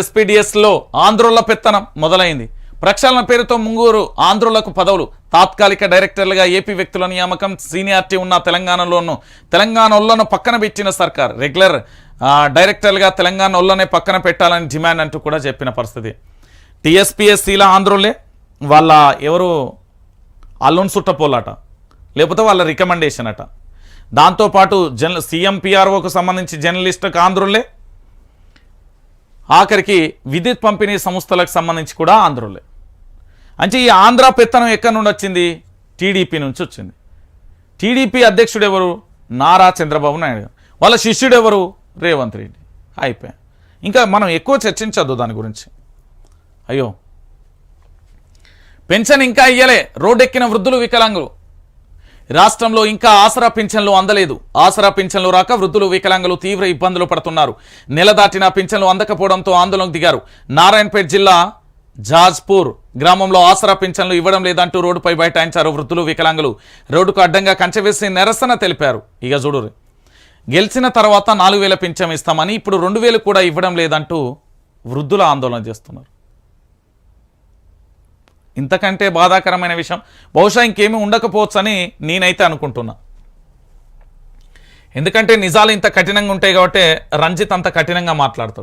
ఎస్పీడిఎస్లో ఆంధ్రుల పెత్తనం మొదలైంది. ప్రక్షాళన పేరుతో ముంగూరు ఆంధ్రులకు పదవులు. తాత్కాలిక డైరెక్టర్లుగా ఏపీ వ్యక్తుల నియామకం సీనియారిటీ ఉన్న తెలంగాణలోను తెలంగాణలోను పక్కన పెట్టిన సర్కార్. రెగ్యులర్ డైరెక్టర్లుగా తెలంగాణలోనే పక్కన పెట్టాలని డిమాండ్ అంటూ కూడా చెప్పిన పరిస్థితి. టీఎస్పీఎస్సీల ఆంధ్రులే వాళ్ళ ఎవరు అల్లున్ సుట్టపోలాట లేకపోతే వాళ్ళ రికమెండేషన్ అట. దాంతోపాటు జన్ సీఎంపీఆర్ఓకు సంబంధించి జర్నలిస్టుకు ఆంధ్రులే ఆఖరికి విద్యుత్ పంపిణీ సంస్థలకు సంబంధించి కూడా ఆంధ్రులే. అంటే ఈ ఆంధ్ర పెత్తనం ఎక్కడి నుండి వచ్చింది? టీడీపీ నుంచి వచ్చింది. టీడీపీ అధ్యక్షుడు ఎవరు? నారా చంద్రబాబు నాయుడు. వాళ్ళ శిష్యుడు ఎవరు? రేవంత్ రెడ్డి. అయిపోయా. ఇంకా మనం ఎక్కువ చర్చించద్దు దాని గురించి. అయ్యో. పెన్షన్ ఇంకా ఇయ్యలే. రోడ్డెక్కిన వృద్ధులు వికలాంగులు. రాష్ట్రంలో ఇంకా ఆసరా పింఛన్లు అందలేదు. ఆసరా పింఛన్లు రాక వృద్ధులు వికలాంగులు తీవ్ర ఇబ్బందులు పడుతున్నారు. నెల దాటిన పింఛన్లు అందకపోవడంతో ఆందోళనకు దిగారు. నారాయణపేట జిల్లా జాజ్పూర్ గ్రామంలో ఆసరా పింఛన్లు ఇవ్వడం లేదంటూ రోడ్డుపై బైఠాయించారు వృద్ధులు వికలాంగులు. రోడ్డుకు అడ్డంగా కంచెవేసి నిరసన తెలిపారు. ఇక చూడు గెలిచిన తర్వాత నాలుగు వేల పింఛం ఇస్తామని ఇప్పుడు రెండు వేలు కూడా ఇవ్వడం లేదంటూ వృద్ధుల ఆందోళన చేస్తున్నారు. ఇంతకంటే బాధాకరమైన విషయం. బహుశా ఇంకేమీ ఉండకపోవచ్చని నేనైతే అనుకుంటున్నా. ఎందుకంటే నిజాలు ఇంత కఠినంగా ఉంటాయి కాబట్టి రంజిత్ అంత కఠినంగా మాట్లాడతాడు.